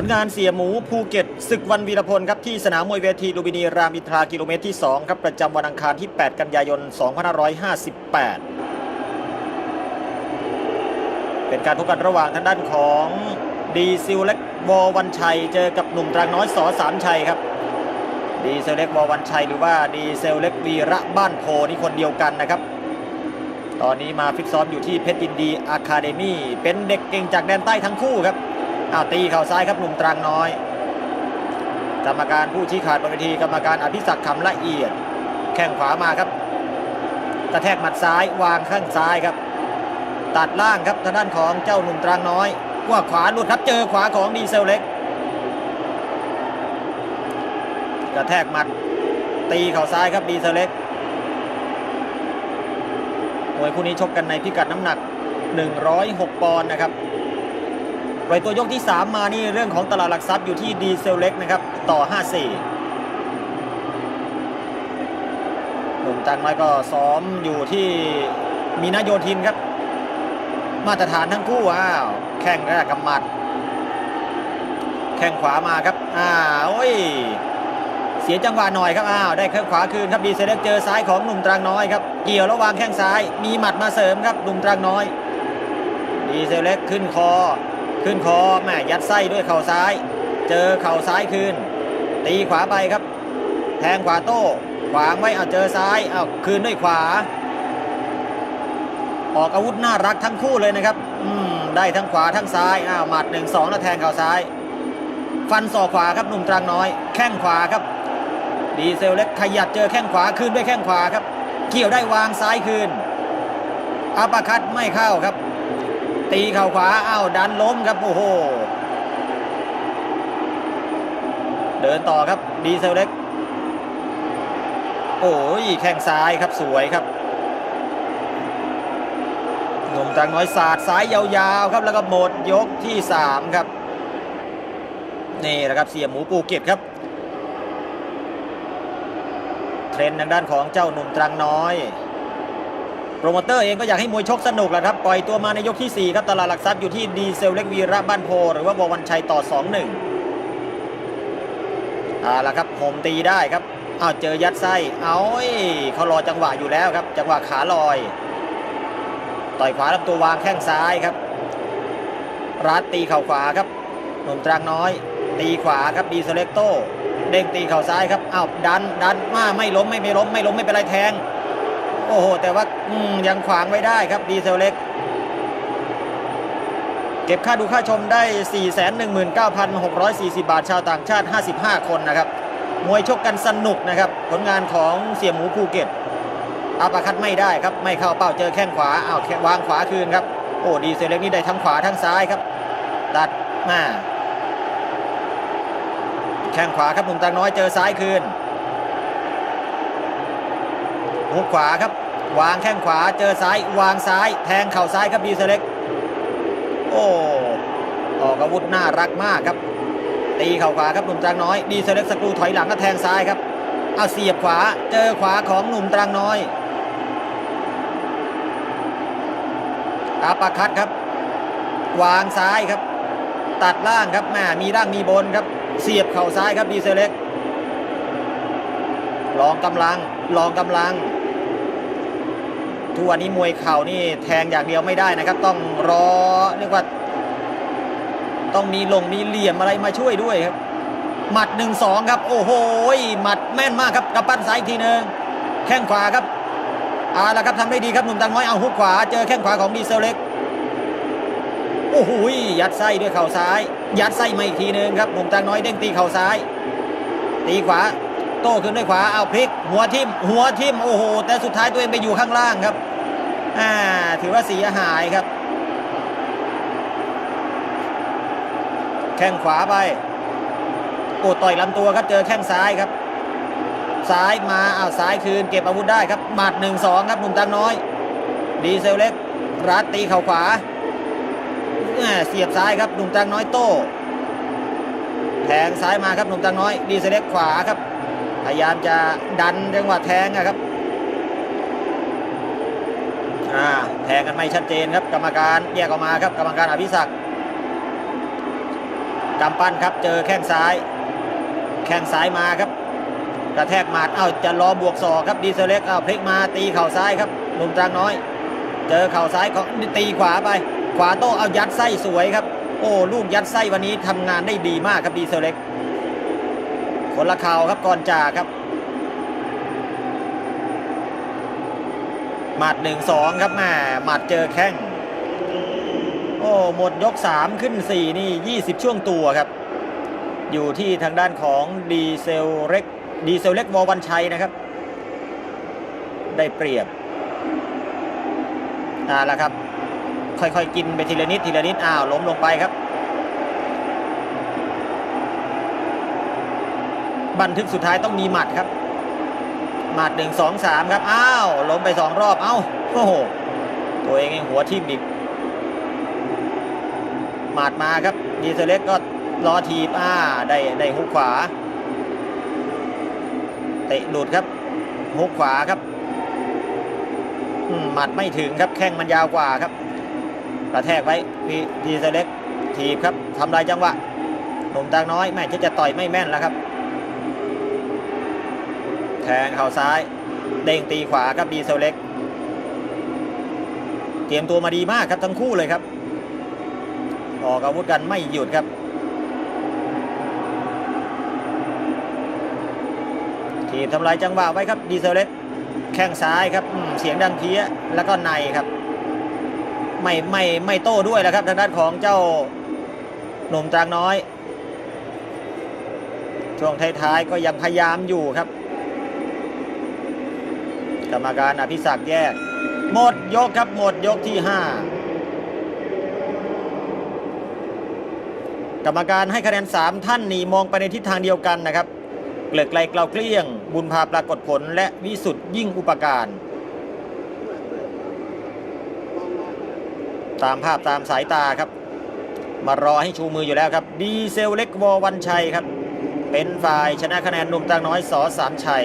ผลงานเสียหมูภูเก็ตศึกวันวีรพลครับที่สนามมวยเวทีลุมพินีรามอินทรากิโลเมตรที่ 2 ครับประจำวันอังคารที่ 8 กันยายน 2558 เป็นการพบกันระหว่างทางด้านของดีซิลเล็กวอวันชัย เจอกับหนุ่มตรังน้อยสอสามชัยครับดีเซลเล็กวอวันชัยหรือว่าดีเซลเล็กวีระบ้านโพนี่คนเดียวกันนะครับ ตอนนี้มาฟิตซ้อมอยู่ที่เพชรยินดีอะคาเดมี่เป็นเด็กเก่งจากแดนใต้ทั้งคู่ครับ อ้าวตีเข่าซ้ายครับหนุ่มตรังน้อย กรรมการผู้ชี้ขาดบนเวทีกรรมการอภิศักดิ์คำละเอียด แข้งขวามาครับกระแทกหมัดซ้ายวางข้างซ้ายครับ ตัดล่างครับทางด้านของเจ้าหนุ่มตรังน้อยว่าขวาหลุดครับเจอขวาของดีเซลเล็ก กระแทกหมัด ตีเข่าซ้ายครับดีเซลเล็กมวยคู่นี้ชกกันในพิกัดน้ำหนัก 106 ปอนด์นะครับ ไวตัวยกที่ 3 มานี่เรื่องของตลาดหลักทรัพย์อยู่ที่ดีเซลเล็กนะครับ ต่อ 54หนุ่มตังน้อยก็ซ้อมอยู่ที่มีนาโยธินครับ มาตรฐานทั้งคู่อ้าวแข้งแรกกำมัด แข้งขวามาครับอ้าวโอ้ยเสียจังหวะหน่อยครับอ้าวได้แข้งขวาคืนครับดีเซเล็กเจอซ้ายของหนุ่มตรังน้อยครับเกี่ยวระหว่างแข้งซ้าย มีหมัดมาเสริมครับหนุ่มตรังน้อย ดีเซเล็กขึ้นคอ ขึ้นคอแม่ยัดไส้ด้วยเข่าซ้าย เจอเข่าซ้ายคืน ตีขวาไปครับ แทงขวาโต้ ขวางไว้เอาเจอซ้ายเอาคืนด้วยขวา ออกอาวุธน่ารักทั้งคู่เลยนะครับ อืมได้ทั้งขวาทั้งซ้ายอ้าวหมัดหนึ่งสองแล้วแทงเข่าซ้าย ฟันศอกขวาครับหนุ่มตรังน้อย แข้งขวาครับ ดีเซลเล็กขยับเจอแข้งขวาคืนด้วยแข้งขวาครับ เกี่ยวได้วางซ้ายคืนอัปเปร์คัดไม่เข้าครับ ตีเข่าขวาอ้าวดันล้มครับ โอ้โห เดินต่อครับดีเซลเล็ก โอ้ยแข้งซ้ายครับสวยครับหนุ่มตรังน้อยสาดซ้ายยาวๆครับ แล้วก็หมดยกที่ 3 ครับ นี่แหละครับเสียหมูปูเก็ตครับ เทรนด์ทางด้านของเจ้าหนุ่มตรังน้อย โปรโมเตอร์เองก็อยากให้มวยชกสนุกแหละครับ ปล่อยตัวมาในยกที่ 4 ครับ ตลาดหลักทรัพย์อยู่ที่ดีเซลเล็กวีระบ้านโพ หรือว่าบวันชัยต่อ 2-1เอาละครับโหมตีได้ครับอ้าวเจอยัดไส้เอาเอ้ยเขารอจังหวะอยู่แล้วครับ จังหวะขาลอย ต่อยขวาลำตัววางแข้งซ้ายครับ รัดตีเข่าขวาครับหนุ่มตรังน้อย ตีขวาครับดีเซเล็กโตเด้งตีเข่าซ้ายครับอ้าวดันดันมาไม่ล้มไม่ไม่ล้มไม่ล้มไม่เป็นไรแทง โอ้โห แต่ว่ายังขวางไว้ได้ครับดีเซลเล็ก เก็บค่าดูค่าชมได้ 419,640 บาทชาวต่างชาติ 55 คนนะครับ มวยชกกันสนุกนะครับ ผลงานของเสี่ยหมูภูเก็ตอาปาคัดไม่ได้ครับ ไม่เข้าเป้าเจอแข้งขวาอ้าวแค่วางขวาคืนครับ โอ้ดีเซลเล็กนี่ได้ทั้งขวาทั้งซ้ายครับ ตัดมาแข้งขวาครับหนุ่มตางน้อยเจอซ้ายคืน หุกขวาครับ วางแข้งขวาเจอซ้าย วางซ้าย แทงเข่าซ้ายครับดีเซเล็ก โอ้ออกอาวุธน่ารักมากครับ ตีเข่าขวาครับหนุ่มตรังน้อยดีเซเล็กสกรูถอยหลังก็แทงซ้ายครับเอาเสียบขวาเจอขวาของหนุ่มตรังน้อยอาปาคัดครับ วางซ้ายครับ ตัดล่างครับแม่มีล่างมีบนครับ เสียบเข่าซ้ายครับดีเซลเล็กลองกำลัง ลองกำลัง ทุกวันนี้มวยเข่านี่แทงอย่างเดียวไม่ได้นะครับ ต้องรอเรียกว่า ต้องมีลงมีเหลี่ยมอะไรมาช่วยด้วยครับ หมัดหนึ่งสองครับ โอ้โหหมัดแม่นมากครับกำปั้นซ้ายอีกทีหนึ่งแข้งขวาครับเอาละครับทำได้ดีครับหนุ่มตังน้อยเอาฮุกขวา เจอแข้งขวาของดีเซลเล็กโอ้โหยัดไส้ด้วยเข่าซ้าย ยัดไส้มาอีกทีหนึ่งครับหนุ่มตังน้อยเด้งตีเข่าซ้าย ตีขวา โต้ขึ้นด้วยขวาเอาพลิก หัวทิ่มหัวทิ่มโอ้โห แต่สุดท้ายตัวเองไปอยู่ข้างล่างครับอ่าถือว่าเสียหายครับ แข้งขวาไปโอ้ต่อยลำตัวครับเจอแข้งซ้ายครับ ซ้ายมาอ้าวซ้ายคืนเก็บอาวุธได้ครับหมัดหนึ่งสองครับหนุ่มตังน้อย ดีเซลเล็กรัดตีเข่าขวาเสียบซ้ายครับหนุ่มตังน้อยโต้แทงซ้ายมาครับหนุ่มตังน้อย ดีเซเล็กขวาครับ พยายามจะดันจังหวะแทงนะครับแทงกันไม่ชัดเจนครับ กรรมการแยกออกมาครับ กรรมการอภิศักดิ์กำปั้นครับเจอแข้งซ้าย แข้งซ้ายมาครับ กระแทกหมัดเอ้าจะรอบวกศอกครับดีเซลเล็กเอ้าพลิกมาตีเข่าซ้ายครับหนุ่มจางน้อย เจอเข่าซ้ายของตีขวาไป ขวาโต้เอายัดไส้สวยครับ โอ้ลูกยัดไส้วันนี้ทำงานได้ดีมากครับดีเซลเล็ก คนละเข่าครับก่อนจากครับหมัดหนึ่งสองครับแม่หมัดเจอแข้งโอ้หมดยก3ขึ้น4นี่20ช่วงตัวครับ อยู่ที่ทางด้านของดีเซลเล็กดีเซลเล็กวอวันชัยนะครับ ได้เปรียบอ่าแล้วครับ ค่อยๆกินไปทีละนิดทีละนิดอ้าวล้มลงไปครับ บันทึกสุดท้ายต้องมีหมัดครับ หมัดหนึ่งสองสามครับ อ้าว ล้มไปสองรอบ เอ้า โอ้โห ตัวเองหัวทิ่มอีก หมัดมาครับ ดีเซลเล็กก็รอทีบอ้า ได้ได้หุกขวา เตะหลุดครับ หุกขวาครับหมัดไม่ถึงครับ แข้งมันยาวกว่าครับ กระแทกไว้พีดีเซลเล็กทีบครับทำลายจังหวะหนุ่มตางน้อยแม่จะจะต่อยไม่แม่นแล้วครับ ทงเข่าซ้าย เด้งตีขวาครับดีเซลเล็ก เตรียมตัวมาดีมากครับทั้งคู่เลยครับ ออกอาวุธกันไม่หยุดครับ ทีบทำลายจังหวะไว้ครับดีเซลเล็ก แข้งซ้ายครับเสียงดังเพี้ยแล้วก็ในครับ ไม่ไม่ไม่โต้ด้วยแล้วครับทางด้านของเจ้าหนุ่มจางน้อยช่วงท้ายๆก็ยังพยายามอยู่ครับ กรรมการอภิศักดิ์แยก หมดยกครับหมดยกที่ 5 กรรมการให้คะแนน 3 ท่านนี่มองไปในทิศทางเดียวกันนะครับ เกลือกไกลเกลาเกลี้ยง บุญพาปรากฏผลและวิสุทธ์ยิ่งอุปการ ตามภาพตามสายตาครับ มารอให้ชูมืออยู่แล้วครับ ดีเซลเล็กวอวันชัยครับ เป็นฝ่ายชนะคะแนนหนุ่มตางน้อยสอสามชัย